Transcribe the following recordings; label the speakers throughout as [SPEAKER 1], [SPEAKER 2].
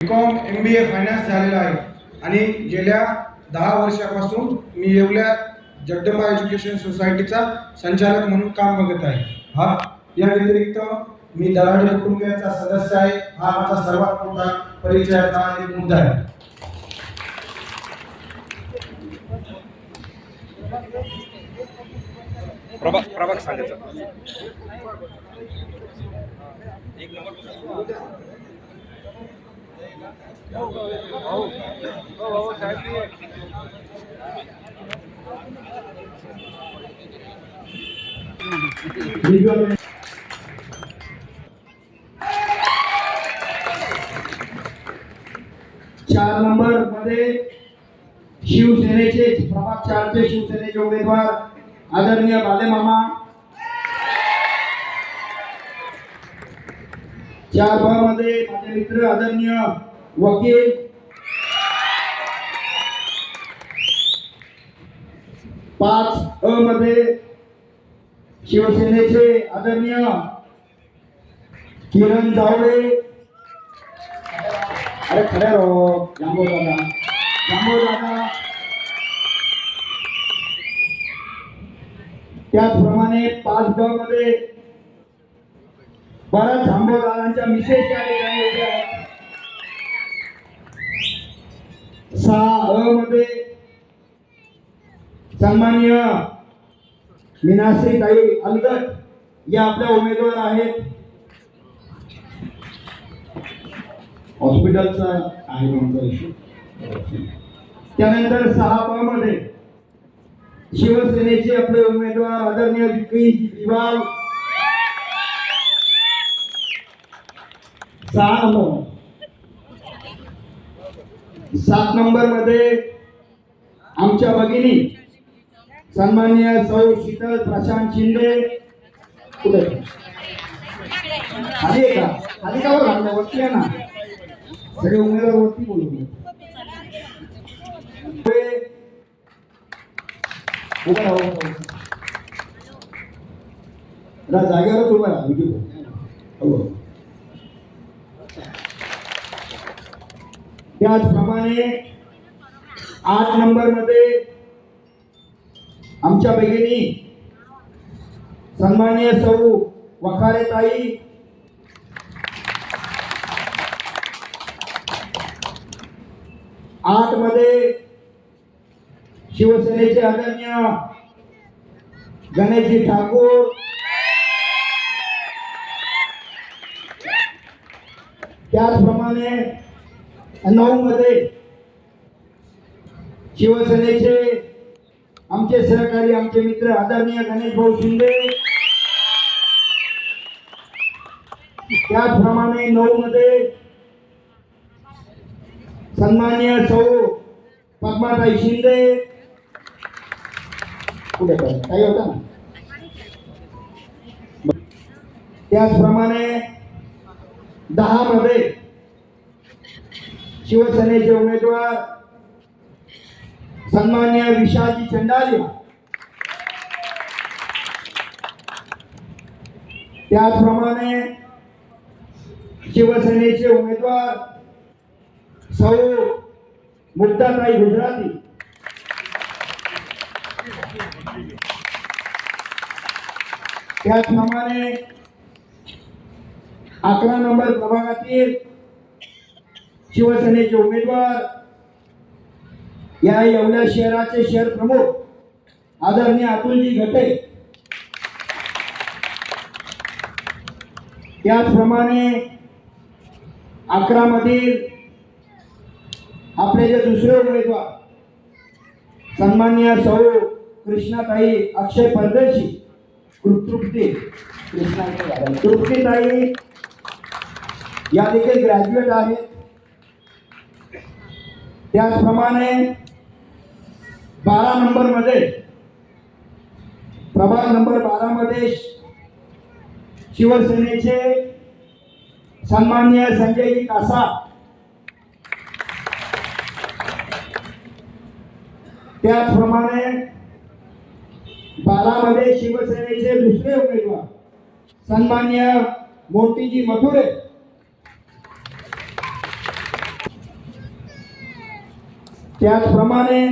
[SPEAKER 1] Com M B A finance झालेला आहे. आणि गेल्या दहा वर्षापासून मी येवल्या जगदंबा एज्युकेशन सोसायटीचा संचालक म्हणून काम बघत आहे. हा या व्यतिरिक्त मी दराडे कुटुंबियाचा सदस्य आहे. हा माझा सर्वात मोठा परिचयाचा एक मुद्दा आहे.
[SPEAKER 2] प्रभाग प्रभाग सांगायचा.
[SPEAKER 3] चार नंबरमध्ये शिवसेनेचे प्रभाग चारचे शिवसेनेचे उमेदवार आदरणीय बालेमामा चार ब मध्ये माझे मित्र आदरणीय वकील. पाच अ मध्ये शिवसेनेचे आदरणीय किरण जावळे. अरे खरे राहो जांभूळ दादा. जांभूळ दादा. त्याचप्रमाणे पाच ब मध्ये बऱ्याच जांभूळ दादांच्या मिसेस या ठिकाणी उभ्या आहेत सहा अ मध्ये सन्मान्य मीनाश्री ताई अलगट या आपल्या उमेदवार आहेत. हॉस्पिटलचा आहे तुमचा इश्यू त्यानंतर सहा ब मध्ये शिवसेनेचे आपले उमेदवार आदरणीय विक्री दिवाल सहा नंबर सात नंबरमध्ये आमच्या भगिनी सन्माननीय सौ शीतल प्रशांत शिंदे. कुठे? खाली का? खाली का बघा वरती आहे ना. सगळे उमेदवार वरती बोलू उभा राहा, जागेवरच उभा राहा हो. त्याचप्रमाणे आठ नंबरमध्ये आमच्या भगिनी सन्मान्य सौ वखारे ताई आठमध्ये शिवसेनेचे आदरणीय गणेशजी ठाकूर त्याचप्रमाणे नऊ मध्ये शिवसेनेचे आमचे सहकारी आमचे मित्र आदरणीय गणेश भाऊ शिंदे. त्याचप्रमाणे नऊ मध्ये सन्मान्य सौ पद्माताई शिंदे. कुठे काही होता ना? त्याचप्रमाणे दहा मध्ये शिवसेनेचे उमेदवार सन्मान्य विशाजी चंडालिया. त्याचप्रमाणे शिवसेनेचे उमेदवार सौ मुक्ताताई गुजराती. त्याचप्रमाणे अकरा नंबर प्रभागातील शिवसेनेचे उमेदवार या येवल्या शहराचे शहर प्रमुख आदरणीय अतुलजी घटे. त्याचप्रमाणे अकरा मधील आपले जे दुसरे उमेदवार सन्मान्य सौ कृष्णाताई अक्षय परदेशी तृप्ती कृष्णा तृप्तीताई या देखील ग्रॅज्युएट आहेत. त्याचप्रमाणे बारा नंबरमध्ये प्रभाग नंबर बारा मध्ये शिवसेनेचे सन्मान्य संजय कासा. त्याचप्रमाणे बारामध्ये शिवसेनेचे दुसरे उमेदवार सन्मान्य मोतीजी मथुरे. त्याचप्रमाणे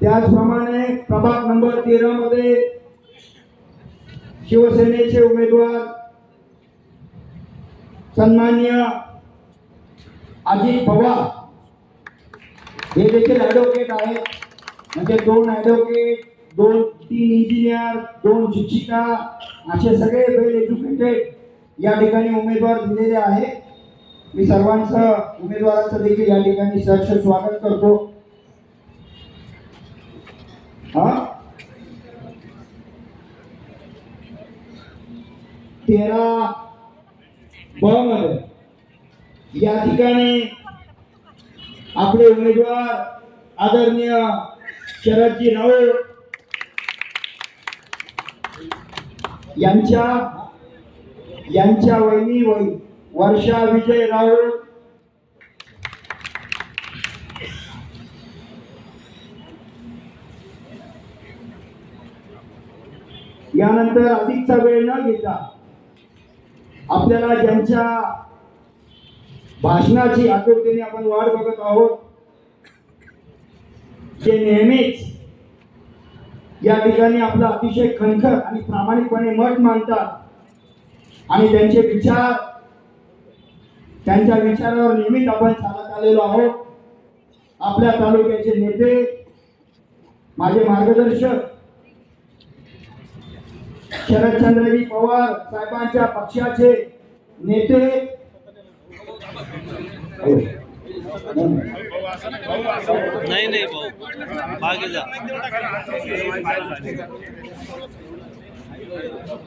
[SPEAKER 3] त्याचप्रमाणे प्रभाग नंबर तेरा मध्ये शिवसेनेचे उमेदवार सन्मान्य अजित पवार. हे देखील ॲडव्होकेट आहेत. म्हणजे दोन ॲडव्होकेट दोन तीन इंजिनियर दोन शिक्षिका. असे सगळे वेल एज्युकेटेड या ठिकाणी उमेदवार दिलेले आहे मी सर्वांचं उमेदवारांचं देखील या ठिकाणी सहर्ष स्वागत करतो. हा? तेरा ब मध्ये या ठिकाणी आपले उमेदवार आदरणीय शरदजी राऊळ यांच्या यांच्या वहिनी वही वर्षा विजय राऊत. यानंतर अधिकचा वेळ न घेता आपल्याला ज्यांच्या भाषणाची आतुरतेने आपण वाट बघत आहोत जे नेहमीच या ठिकाणी आपला अतिशय खणखर आणि प्रामाणिकपणे मत मांडतात. आणि त्यांचे विचार त्यांच्या विचारावर नियमित आपण चालत आलेलो आहोत. आपल्या तालुक्याचे नेते माझे मार्गदर्शक शरदचंद्रजी पवार साहेबांच्या पक्षाचे नेते.
[SPEAKER 4] नाही नाही भाऊ. मागे जा.